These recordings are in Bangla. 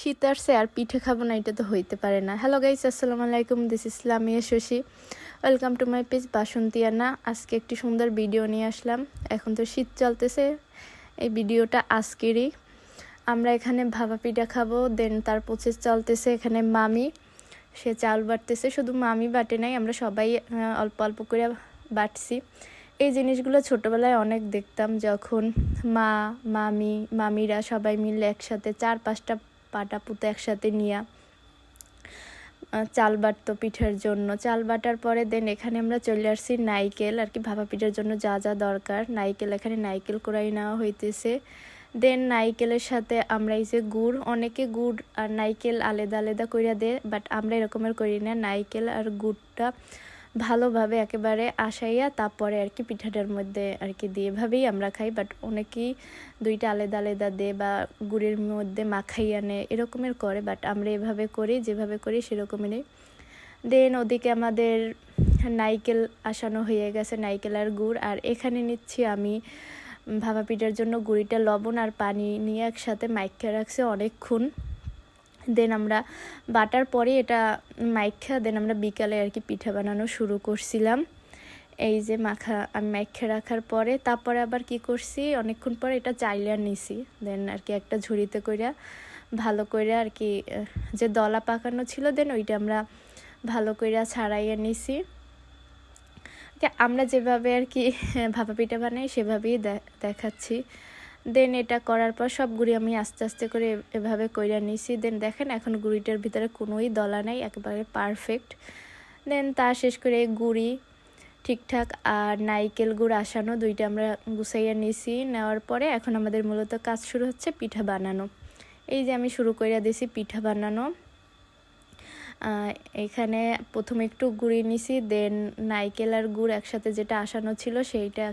শীত আসছে আর পিঠে খাব না, এটা তো হইতে পারে না। হ্যালো গাইস আসসালামু আলাইকুম this Islamia Shashi welcome to my page Basanti আনা আজকে একটি সুন্দর ভিডিও নিয়ে আসলাম। এখন তো শীত চলতেছে, এই ভিডিওটা আজকেরই। আমরা এখানে ভাবা পিঠা খাব দেন তার প্রসেস চলতেছে এখানে মামি। সে চাল বাটতেছে, শুধু মামি বাটে নাই, আমরা সবাই অল্প অল্প করে বাটছি। এই জিনিসগুলো ছোটোবেলায় অনেক দেখতাম, যখন মা, মামি, মামিরা সবাই মিলে একসাথে চার পাঁচটা পাটা পুতো একসাথে নিয়া চাল বাটতো পিঠার জন্য। চাল বাটার পরে দেন এখানে আমরা চলে আসছি নাইকেল। আর কি ভাপা পিঠার জন্য যা যা দরকার। নাইকেল এখানে নাইকেল কোরাই নেওয়া হইতেছে। দেন নাইকেলের সাথে আমরা এই যে গুড়, অনেকে গুড় আর নাইকেল আলাদা আলাদা কইরা দেয় বাট আমরা এরকমের করি না। নাইকেল আর গুড়টা ভালোভাবে একেবারে আসাইয়া তারপরে আর কি পিঠাটার মধ্যে আর কি দিয়ে এভাবেই আমরা খাই বাট অনেকেই দুইটা আলাদা আলাদা দে বা গুড়ের মধ্যে মাখাই আনে এরকমের করে বাট আমরা এভাবে করি, যেভাবে করি সেরকমেরই দেন ওদিকে আমাদের নাইকেল আসানো হয়ে গেছে, নাইকেল আর গুড়, আর এখানে নিচ্ছি আমি ভাপা পিঠার জন্য গুড়িটা, লবণ আর পানি নিয়ে একসাথে মাইখা রাখছে অনেকক্ষণ। দেন আমরা বাটার পরে এটা মাইখা, দেন আমরা বিকালে আর কি পিঠা বানানো শুরু করছিলাম। এই যে মাখা, আমি মাইখা রাখার পরে তারপরে আবার কি করছি, অনেকক্ষণ পরে এটা চাইলে নিছি। দেন আর কি একটা ঝুড়িতে কইরা ভালো করে আর কি যে দলা পাকানো ছিল, দেন ওইটা আমরা ভালো কইরা ছাড়াইয়া নিছি। আমরা যেভাবে আর কি ভাপা পিঠা বানাই, সেভাবেই দেখাচ্ছি। দেন এটা করার পর সব গুড়ি আমি আস্তে আস্তে করে এভাবে কইরা নিছি। দেন দেখেন এখন গুড়িটার ভিতরে কোনোই দলা নাই, একেবারে পারফেক্ট দেন তা শেষ করে গুড়ি, ঠিকঠাক আর নাইকেল গুড় আসানো দুইটা আমরা গুছাইয়া নিছি। নেওয়ার পরে এখন আমাদের মূলত কাজ শুরু হচ্ছে পিঠা বানানো। এই যে আমি শুরু কইরা দিছি পিঠা বানানো। এখানে প্রথমে একটু গুড়ি নিছি দেন নাইকেল আর গুড় একসাথে যেটা আসানো ছিল সেইটা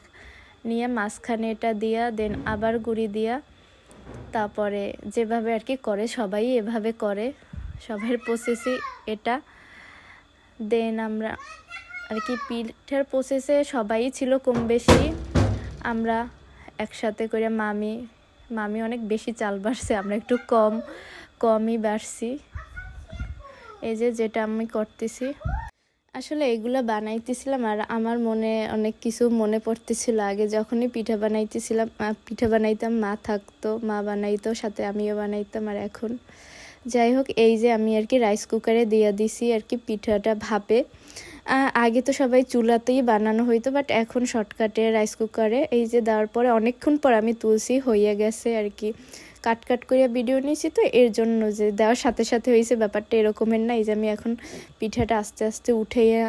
নিয়ে মাঝখানে এটা দিয়া দেন আবার গুড়ি দিয়া, তারপরে যেভাবে আর কি করে, সবাই এভাবে করে, সবার প্রসেসই এটা। দেন আমরা আর কি পিঠার প্রসেসে সবাই ছিল কম বেশি, আমরা একসাথে করে মামি মামি অনেক বেশি চাল বাড়ছে, আমরা একটু কম, কমই বাড়ছি। এই যে যেটা আমি করতেছি। আসলে এগুলো বানাইতেছিলাম আর আমার মনে অনেক কিছু মনে পড়তেছিল আগে যখনই পিঠা বানাইতেছিলাম পিঠা বানাইতাম, মা থাকতো, মা বানাইতো, সাথে আমিও বানাইতাম আর এখন। যাই হোক, এই যে আমি আর কি রাইস কুকারে দিয়ে দিছি আর কি পিঠাটা ভাপে। আগে তো সবাই চুলাতেই বানানো হইতো বাট এখন শর্টকাটে রাইস কুকারে এই যে দেওয়ার পরে অনেকক্ষণ পর আমি তুলসি হয়ে গেছে আর কি। কাট কাট করিয়া ভিডিও নিয়েছি তো, এর জন্য যে দেওয়ার সাথে সাথে হয়েছে ব্যাপারটা এরকমের না। এই যে আমি এখন পিঠাটা আস্তে আস্তে উঠেইয়া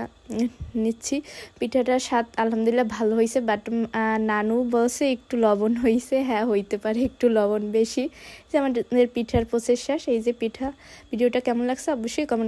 নিচ্ছি। পিঠাটার স্বাদ আলহামদুলিল্লাহ ভালো হয়েছে বাট নানু বলছে একটু লবণ হয়েছে হ্যাঁ হইতে পারে একটু লবণ বেশি। যে আমাদের পিঠার প্রসেস শেষ। এই যে পিঠা ভিডিওটা কেমন লাগছে? অবশ্যই কমেন্ট